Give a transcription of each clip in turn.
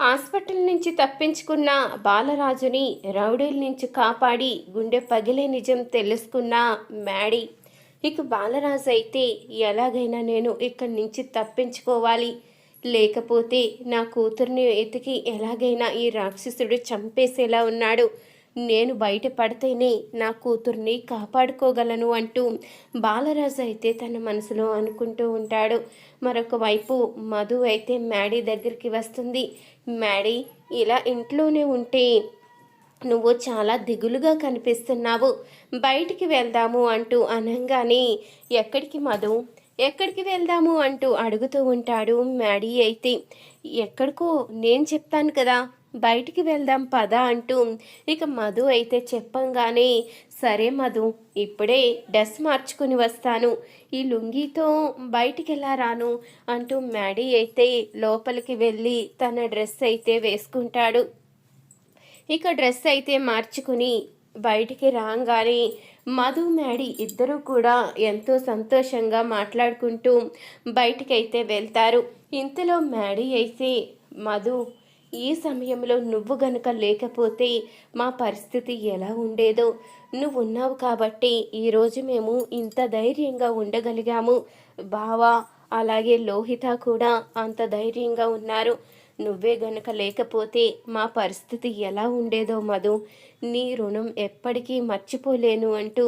Hospital నుంచి తప్పించుకున్న బాలరాజుని రౌడీల నుంచి కాపాడి గుండె పగిలే నిజం తెలుసుకున్న మ్యాడీ ఇక బాలరాజు అయితే ఎలాగైనా నేను ఇక్కడి నుంచి తప్పించుకోవాలి. లేకపోతే నా కూతుర్ని ఎతికి ఎలాగైనా ఈ రాక్షసుడు చంపేసేలా ఉన్నాడు. నేను బయటపడితేనే నా కూతుర్ని కాపాడుకోగలను అంటూ బాలరాజు అయితే తన మనసులో అనుకుంటూ ఉంటాడు. మరొక వైపు మధు అయితే మ్యాడీ దగ్గరికి వస్తుంది. మ్యాడీ ఇలా ఇంట్లోనే ఉంటే నువ్వు చాలా దిగులుగా కనిపిస్తున్నావు. బయటికి వెళ్దాము అంటూ అనంగానే ఎక్కడికి మధు? ఎక్కడికి వెళ్దాము? అంటూ అడుగుతూ ఉంటాడు మ్యాడీ అయితే. ఎక్కడికో? నేను చెప్తాను కదా. బయటికి వెళ్దాం పద అంటూ ఇక మధు అయితే చెప్పంగానే సరే మధు ఇప్పుడే డ్రెస్ మార్చుకుని వస్తాను. ఈ లుంగీతో బయటికి ఎలా రాను? అంటూ మ్యాడీ అయితే లోపలికి వెళ్ళి తన డ్రెస్ అయితే వేసుకుంటాడు. ఇక డ్రెస్ అయితే మార్చుకుని బయటికి రాగానే మధు మ్యాడీ ఇద్దరూ కూడా ఎంతో సంతోషంగా మాట్లాడుకుంటూ బయటికైతే వెళ్తారు. ఇంతలో మ్యాడీ అయితే మధు ఈ సమయంలో నువ్వు గనుక లేకపోతే మా పరిస్థితి ఎలా ఉండేదో? నువ్వు ఉన్నావు కాబట్టి ఈరోజు మేము ఇంత ధైర్యంగా ఉండగలిగాము. బావా అలాగే లోహిత కూడా అంత ధైర్యంగా ఉన్నారు. నువ్వే గనుక లేకపోతే మా పరిస్థితి ఎలా ఉండేదో మధు? నీ రుణం ఎప్పటికీ మర్చిపోలేను అంటూ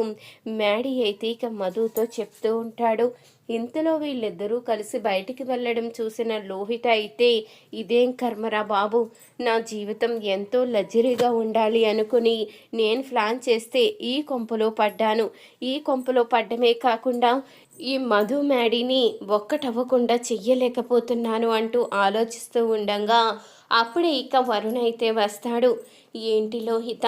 మ్యాడీ అయితే ఇక మధుతో చెప్తూ ఉంటాడు. ఇంతలో వీళ్ళిద్దరూ కలిసి బయటికి వెళ్ళడం చూసిన లోహిత అయితే ఇదేం కర్మరా బాబు? నా జీవితం ఎంతో లగ్జరీగా ఉండాలి అనుకుని నేను ప్లాన్ చేస్తే ఈ కొంపలో పడ్డాను. ఈ కొంపలో పడ్డమే కాకుండా ఈ మధు మ్యాడీని ఒక్కటవ్వకుండా చెయ్యలేకపోతున్నాను అంటూ ఆలోచిస్తూ ఉండగా అప్పుడే ఇక వరుణ్ అయితే వస్తాడు. ఏంటి లోహిత?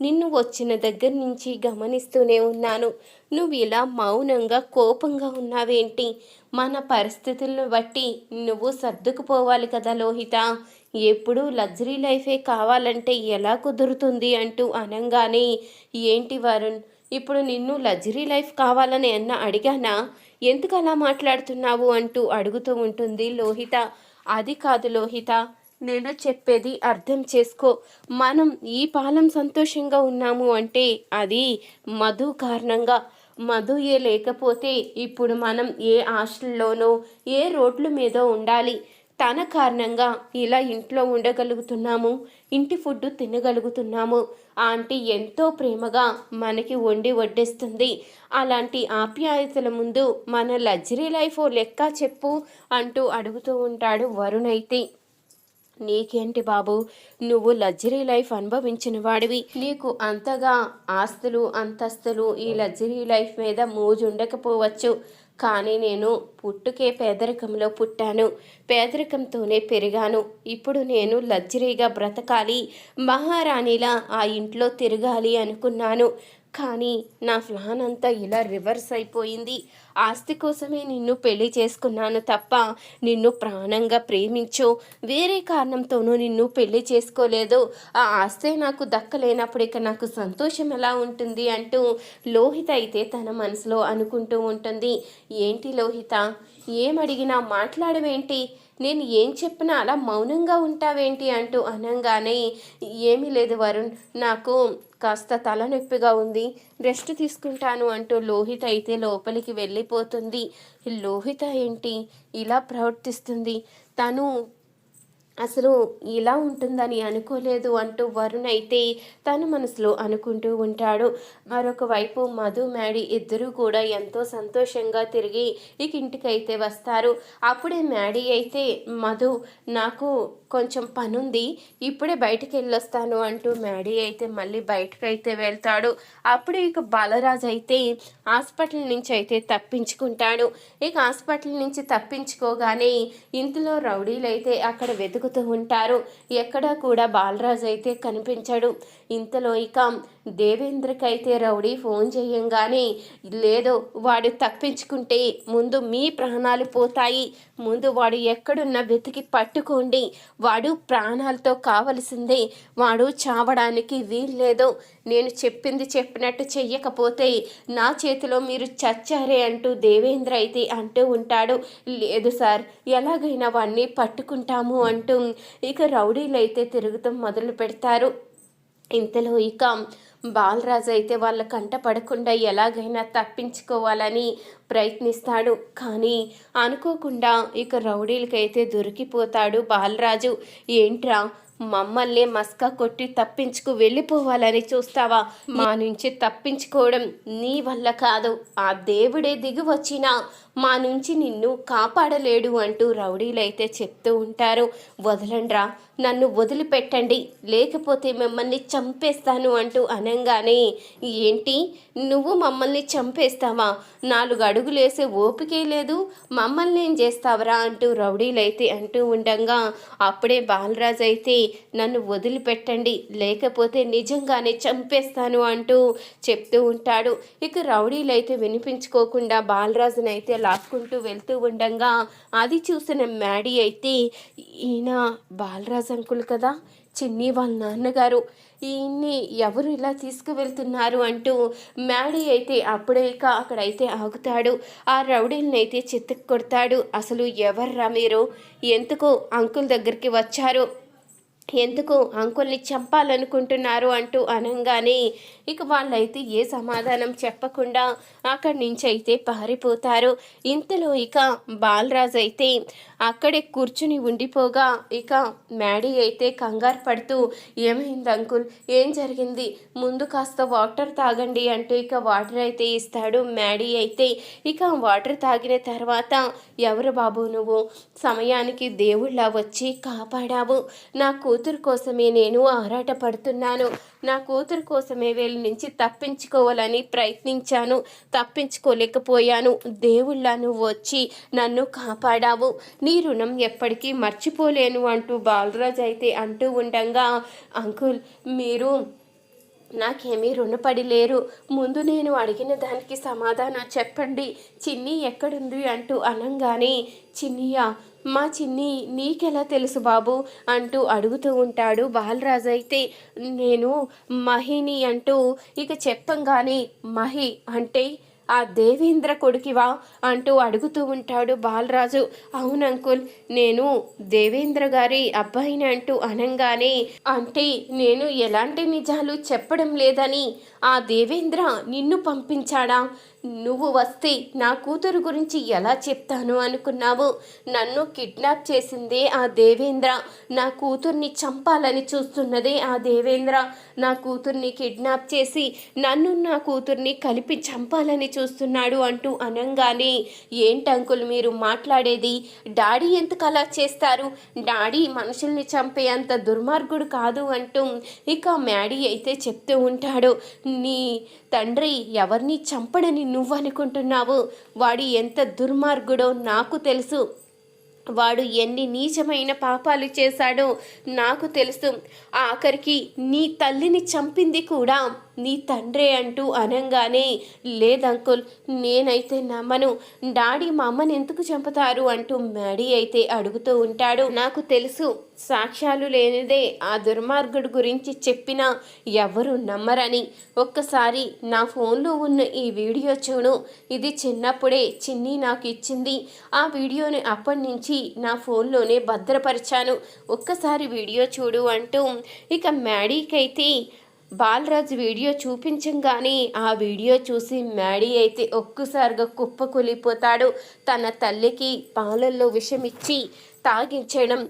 నిన్ను వచ్చిన దగ్గర నుంచి గమనిస్తూనే ఉన్నాను. నువ్వు ఇలా మౌనంగా కోపంగా ఉన్నావేంటి? మన పరిస్థితులను బట్టి నువ్వు సర్దుకుపోవాలి కదా లోహిత. ఎప్పుడు లగ్జరీ లైఫే కావాలంటే ఎలా కుదురుతుంది అంటూ అనంగానే ఏంటి వరుణ్ ఇప్పుడు నిన్ను లగ్జరీ లైఫ్ కావాలని అన్న అడిగానా? ఎందుకు అలా మాట్లాడుతున్నావు? అంటూ అడుగుతూ ఉంటుంది లోహిత. అది కాదు లోహిత నేను చెప్పేది అర్థం చేసుకో. మనం ఈ పాలం సంతోషంగా ఉన్నాము అంటే అది మధు కారణంగా. మధుయే లేకపోతే ఇప్పుడు మనం ఏ హాస్టల్లోనో ఏ రోడ్ల మీద ఉండాలి? తన కారణంగా ఇలా ఇంట్లో ఉండగలుగుతున్నాము ఇంటి ఫుడ్ తినగలుగుతున్నాము. ఆంటీ ఎంతో ప్రేమగా మనకి వండి వడ్డిస్తుంది. అలాంటి ఆప్యాయతల ముందు మన లగ్జరీ లైఫ్ లెక్క చెప్పు అంటూ అడుగుతూ ఉంటాడు వరుణ్ అయితే. నీకేంటి బాబు? నువ్వు లగ్జరీ లైఫ్ అనుభవించిన వాడివి. నీకు అంతగా ఆస్తులు అంతస్తులు ఈ లగ్జరీ లైఫ్ మీద మోజు ఉండకపోవచ్చు కానీ నేను పుట్టుకే పేదరికంలో పుట్టాను. పేదరికంతోనే పెరిగాను. ఇప్పుడు నేను లగ్జరీగా బ్రతకాలి. మహారాణిలా ఆ ఇంట్లో తిరగాలి అనుకున్నాను. కానీ నా ప్లాన్ అంతా ఇలా రివర్స్ అయిపోయింది. ఆస్తి కోసమే నిన్ను పెళ్ళి చేసుకున్నాను తప్ప నిన్ను ప్రాణంగా ప్రేమించు. వేరే కారణంతోనూ నిన్ను పెళ్ళి చేసుకోలేదు. ఆ ఆస్తే నాకు దక్కలేనప్పుడు ఇక నాకు సంతోషం ఎలా ఉంటుంది అంటూ లోహిత అయితే తన మనసులో అనుకుంటూ ఉంటుంది. ఏంటి లోహిత? ఏమడిగినా మాట్లాడవేంటి? నేను ఏం చెప్పినా అలా మౌనంగా ఉంటావేంటి అంటూ అనంగానే ఏమీ లేదు వరుణ్ నాకు కాస్త తలనొప్పిగా ఉంది రెస్ట్ తీసుకుంటాను అంటూ లోహిత అయితే లోపలికి వెళ్ళిపోతుంది. లోహిత ఏంటి? ఇలా ప్రవర్తిస్తుంది. తను అసలు ఇలా ఉంటుందని అనుకోలేదు అంటూ వరుణ్ అయితే తన మనసులో అనుకుంటూ ఉంటాడు. మరొక వైపు మధు మ్యాడీ ఇద్దరూ కూడా ఎంతో సంతోషంగా తిరిగి ఇక ఇంటికైతే వస్తారు. అప్పుడే మ్యాడీ అయితే మధు నాకు కొంచెం పనుంది ఇప్పుడే బయటికి వెళ్ళొస్తాను అంటూ మ్యాడీ అయితే మళ్ళీ బయటకు అయితే వెళ్తాడు. అప్పుడే ఇక బాలరాజ్ అయితే హాస్పిటల్ నుంచి అయితే తప్పించుకుంటాడు. ఇక హాస్పిటల్ నుంచి తప్పించుకోగానే ఇంతలో రౌడీలు అయితే అక్కడ వెతుకుతూ ఉంటారు. ఎక్కడా కూడా బాలరాజ్ అయితే కనిపించడు. ఇంతలో ఇక దేవేంద్రకైతే రౌడీ ఫోన్ చేయంగానే లేదు వాడు తప్పించుకుంటే ముందు మీ ప్రాణాలు పోతాయి. ముందు వాడు ఎక్కడున్న వెతికి పట్టుకోండి. వాడు ప్రాణాలతో కావలసిందే. వాడు చావడానికి వీల్లేదు. నేను చెప్పింది చెప్పినట్టు చెయ్యకపోతే నా చేతిలో మీరు చచ్చారే అంటూ దేవేంద్ర అయితే అంటూ ఉంటాడు. లేదు సార్ ఎలాగైనా వాడిని పట్టుకుంటాము అంటూ ఇక రౌడీలు అయితే తిరుగుతాం మొదలు పెడతారు. ఇంతలో ఇక బాలరాజు అయితే వాళ్ళ కంట పడకుండా ఎలాగైనా తప్పించుకోవాలని ప్రయత్నిస్తాడు. కానీ అనుకోకుండా ఇక రౌడీలకైతే దొరికిపోతాడు బాలరాజు. ఏంట్రా? మమ్మల్ని మస్కా కొట్టి తప్పించుకు వెళ్ళిపోవాలని చూస్తావా? మా నుంచి తప్పించుకోవడం నీ వల్ల కాదు. ఆ దేవుడే దిగి వచ్చినా మా నుంచి నిన్ను కాపాడలేడు అంటూ రౌడీలైతే చెప్తూ ఉంటారు. వదలండ్రా. నన్ను వదిలిపెట్టండి. లేకపోతే మిమ్మల్ని చంపేస్తాను అంటూ అనంగానే ఏంటి? నువ్వు మమ్మల్ని చంపేస్తావా? నాలుగు అడుగులేసే ఓపికే లేదు. మమ్మల్ని ఏం చేస్తావరా అంటూ రౌడీలైతే అంటూ ఉండగా అప్పుడే బాలరాజు అయితే నన్ను వదిలిపెట్టండి లేకపోతే నిజంగానే చంపేస్తాను అంటూ చెప్తూ ఉంటాడు. ఇక రౌడీలైతే వినిపించుకోకుండా బాలరాజునైతే లాక్కుంటూ వెళ్తూ ఉండగా అది చూసిన మ్యాడీ అయితే ఈయన బాలరాజ్ అంకుల్ కదా చిన్ని వాళ్ళ నాన్నగారు ఈయన్ని ఎవరు ఇలా తీసుకువెళ్తున్నారు? అంటూ మ్యాడీ అయితే అప్పుడే ఇక అక్కడైతే ఆగుతాడు. ఆ రౌడీలను అయితే చిత్తకు కొడతాడు. అసలు ఎవర్రా మీరు? ఎందుకు అంకుల్ దగ్గరికి వచ్చారు? ఎందుకు అంకుల్ని చంపాలనుకుంటున్నారు అంటూ అనగానే ఇక వాళ్ళైతే ఏ సమాధానం చెప్పకుండా అక్కడి నుంచి అయితే పారిపోతారు. ఇంతలో ఇక బాలరాజ్ అయితే అక్కడే కూర్చుని ఉండిపోగా ఇక మ్యాడీ అయితే కంగారు పడుతూ ఏమైంది అంకుల్? ఏం జరిగింది? ముందు కాస్త వాటర్ తాగండి అంటూ ఇక వాటర్ అయితే ఇస్తాడు మ్యాడీ అయితే. ఇక వాటర్ తాగిన తర్వాత ఎవరు బాబు నువ్వు? సమయానికి దేవుళ్ళ వచ్చి కాపాడావు. నాకు కూతురు కోసమే నేను ఆరాట పడుతున్నాను. నా కూతురు కోసమే వీళ్ళ నుంచి తప్పించుకోవాలని ప్రయత్నించాను. తప్పించుకోలేకపోయాను. దేవుళ్ళ నువ్వు వచ్చి నన్ను కాపాడావు. నీ రుణం ఎప్పటికీ మర్చిపోలేను అంటూ బాలరాజ్ అయితే అంటూ ఉండగా అంకుల్ మీరు నాకేమీ రుణపడి లేరు ముందు నేను అడిగిన దానికి సమాధానం చెప్పండి. చిన్ని ఎక్కడుంది అంటూ అనంగానే చిన్నియా మా చిన్ని నీకెలా తెలుసు బాబు? అంటూ అడుగుతూ ఉంటాడు బాలరాజు అయితే. నేను మహిని అంటూ ఇక చెప్పంగానే మహి అంటే ఆ దేవేంద్ర కొడుకివా అంటూ అడుగుతూ ఉంటాడు బాలరాజు. అవును అంకుల్ నేను దేవేంద్ర గారి అబ్బాయిని అంటూ అనంగానే అంటే నేను ఎలాంటి నిజాలు చెప్పడం లేదని ఆ దేవేంద్ర నిన్ను పంపించాడా? నువ్వు వస్తే నా కూతురు గురించి ఎలా చెప్తాను అనుకున్నావు? నన్ను కిడ్నాప్ చేసిందే ఆ దేవేంద్ర. నా కూతుర్ని చంపాలని చూస్తున్నదే ఆ దేవేంద్ర. నా కూతుర్ని కిడ్నాప్ చేసి నన్ను నా కూతుర్ని కలిపి చంపాలని చూస్తున్నాడు అంటూ అనంగానే ఏంటంకుల్ మీరు మాట్లాడేది? డాడీ ఎందుకు అలా చేస్తారు? డాడీ మనుషుల్ని చంపే అంత దుర్మార్గుడు కాదు అంటూ ఇక మ్యాడీ అయితే చెప్తూ ఉంటాడు. నీ తండ్రి ఎవరిని చంపడని నువ్వు అనుకుంటున్నావు వాడు ఎంత దుర్మార్గుడో నాకు తెలుసు. వాడు ఎన్ని నీచమైన పాపాలు చేశాడో నాకు తెలుసు. ఆఖరికి నీ తల్లిని చంపింది కూడా. నీ తండ్రే అంటూ అనంగానే లేదంకుల్ నేనైతే నమ్మను. డాడీ మా అమ్మని ఎందుకు చంపుతారు? అంటూ మ్యాడీ అయితే అడుగుతూ ఉంటాడు. నాకు తెలుసు సాక్ష్యాలు లేనిదే ఆ దుర్మార్గుడు గురించి చెప్పినా ఎవరు నమ్మరని. ఒక్కసారి నా ఫోన్లో ఉన్న ఈ వీడియో చూడు. ఇది చిన్నప్పుడే చిన్ని నాకు ఇచ్చింది. ఆ వీడియోని అప్పటి నుంచి నా ఫోన్లోనే భద్రపరిచాను. ఒక్కసారి వీడియో చూడు అంటూ ఇక మ్యాడీకైతే బాలరాజు వీడియో చూపించంగానే ఆ వీడియో చూసి మ్యాడీ అయితే ఒక్కసారిగా కుప్పకొలిపోతాడు తన తల్లికి పాలల్లో విషం ఇచ్చి తాగించడం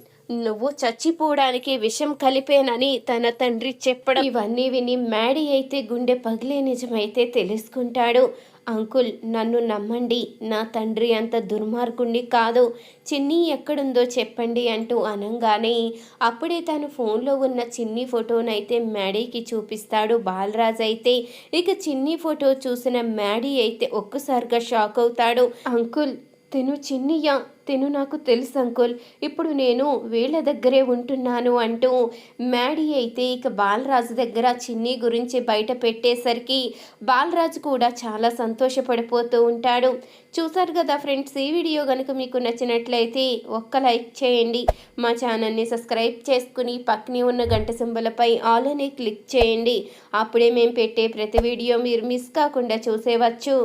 నువ్వు చచ్చిపోవడానికి విషం కలిపేనని తన తండ్రి చెప్పడం. ఇవన్నీ విని మ్యాడీ అయితే గుండె పగిలే నిజమైతే తెలుసుకుంటాడు. అంకుల్ నన్ను నమ్మండి. నా తండ్రి అంత దుర్మార్గుణ్ణి కాదు. చిన్ని ఎక్కడుందో చెప్పండి అంటూ అనంగానే అప్పుడే తను ఫోన్లో ఉన్న చిన్ని ఫోటోనైతే మ్యాడీకి చూపిస్తాడు బాలరాజ్ అయితే. ఇక చిన్ని ఫోటో చూసిన మ్యాడీ అయితే ఒక్కసారిగా షాక్ అవుతాడు. అంకుల్ తిను చిన్నియా తిను నాకు తెలుసు అంకుల్. ఇప్పుడు నేను వీళ్ళ దగ్గరే ఉంటున్నాను అంటూ మ్యాడీ అయితే ఇక బాలరాజు దగ్గర చిన్ని గురించి బయట పెట్టేసరికి బాలరాజు కూడా చాలా సంతోషపడిపోతూ ఉంటాడు. చూసారు కదా ఫ్రెండ్స్ ఈ వీడియో కనుక మీకు నచ్చినట్లయితే ఒక్క లైక్ చేయండి. మా ఛానల్ని సబ్స్క్రైబ్ చేసుకుని పక్కనే ఉన్న గంట సింబలపై ఆల్ అని క్లిక్ చేయండి. అప్పుడే మేము పెట్టే ప్రతి వీడియో మీరు మిస్ కాకుండా చూసేవచ్చు.